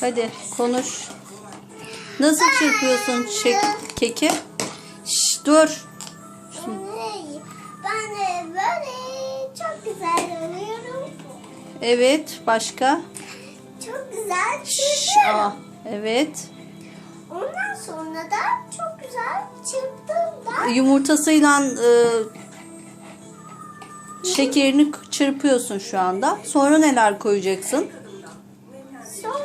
Hadi konuş. Nasıl çırpıyorsun çek keki? Şş, dur. Ben de böyle çok güzel oluyorum. Evet başka? Çok güzel çırpıyorum. evet. Ondan sonra da çok güzel çırptığımda Yumurtasıyla e, şekerini çırpıyorsun şu anda. Sonra neler koyacaksın? son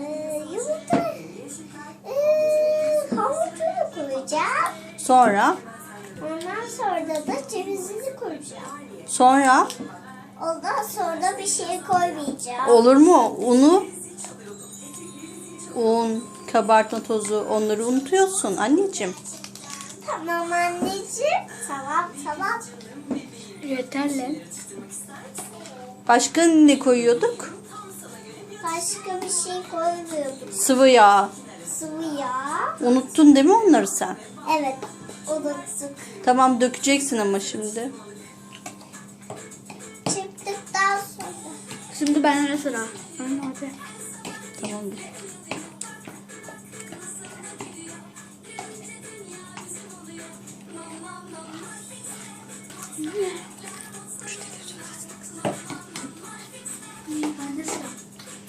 e, yumurta e, koyacağım. Sonra Ondan sonra da cevizini koyacağım. sonra Ondan sonra bir şey koymayacağım. olur mu? Unu un, kabartma tozu onları unutuyorsun anneciğim. Tamam anneciğim. Tamam tamam. Yeterli. Başka ne koyuyorduk? Başka bir şey koymuyorduk. Sıvı yağ. Sıvı yağ. Unuttun değil mi onları sen? Evet unuttuk. Tamam dökeceksin ama şimdi. Çırptıktan sonra. Şimdi benden sıra. Anne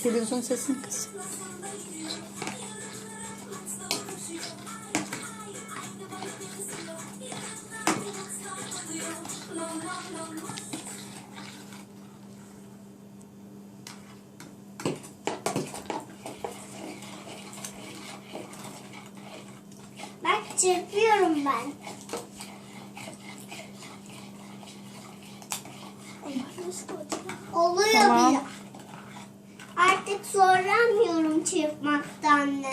Televizyon sesini kıs. Bak çırpıyorum ben. Oluyor Tamam. bile. Artık zorlanmıyorum çırpmaktan